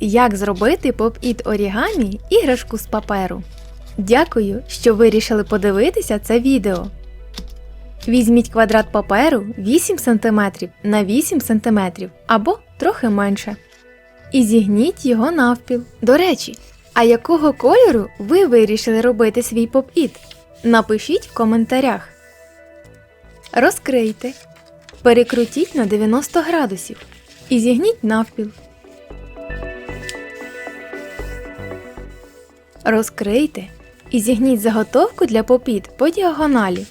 Як зробити поп-іт орігамі іграшку з паперу. Дякую, що вирішили подивитися це відео. Візьміть квадрат паперу 8 см на 8 см або трохи менше. І зігніть його навпіл. До речі, а якого кольору ви вирішили робити свій поп-іт? Напишіть в коментарях. Розкрийте. Перекрутіть на 90 градусів і зігніть навпіл. Розкрийте і зігніть заготовку для попіт по діагоналі.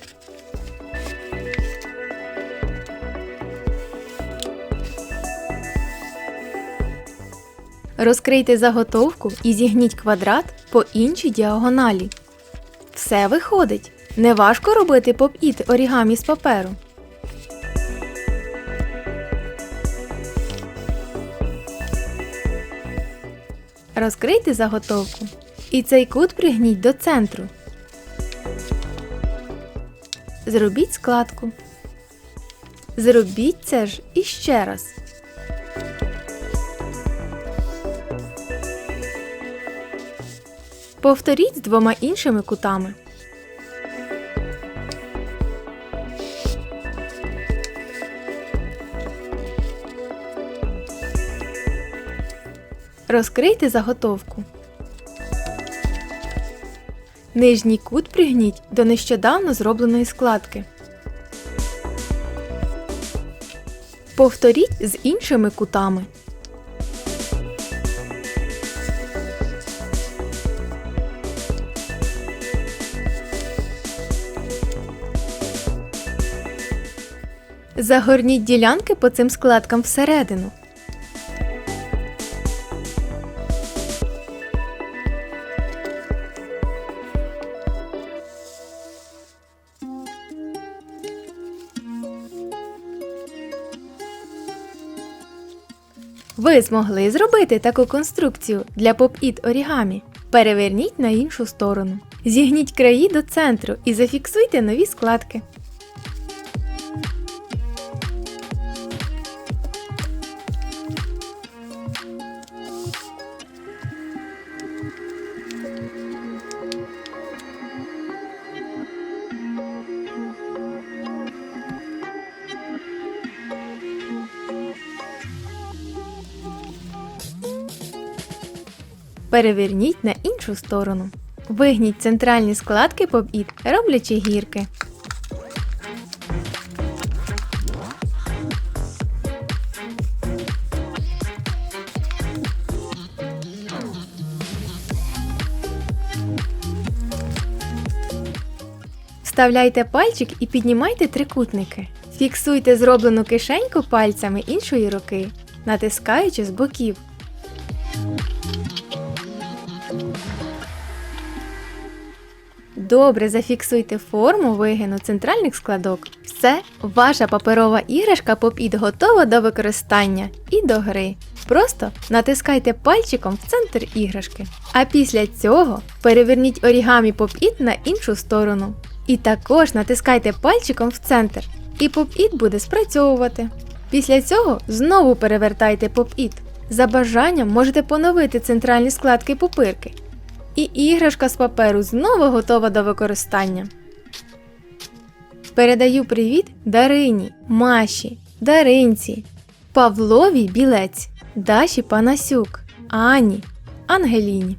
Розкрийте заготовку і зігніть квадрат по іншій діагоналі. Все виходить. Неважко робити поп-іт орігамі з паперу. Розкрийте заготовку. І цей кут пригніть до центру. Зробіть складку. Зробіть це ж іще раз. Повторіть з двома іншими кутами. Розкрийте заготовку. Нижній кут пригніть до нещодавно зробленої складки. Повторіть з іншими кутами. Загорніть ділянки по цим складкам всередину. Ви змогли зробити таку конструкцію для поп-іт орігамі. Переверніть на іншу сторону. Зігніть краї до центру і зафіксуйте нові складки. Переверніть на іншу сторону. Вигніть центральні складки поп-іт, роблячи гірки. Вставляйте пальчик і піднімайте трикутники. Фіксуйте зроблену кишеньку пальцями іншої руки, натискаючи з боків. Добре зафіксуйте форму вигину центральних складок. Все, ваша паперова іграшка поп-іт готова до використання і до гри. Просто натискайте пальчиком в центр іграшки. А після цього переверніть орігамі поп-іт на іншу сторону. І також натискайте пальчиком в центр. І поп-іт буде спрацьовувати. Після цього знову перевертайте поп-іт. За бажанням можете поновити центральні складки пупирки. І іграшка з паперу знову готова до використання. Передаю привіт Дарині, Маші, Даринці, Павлові Білець, Даші Панасюк, Ані, Ангеліні.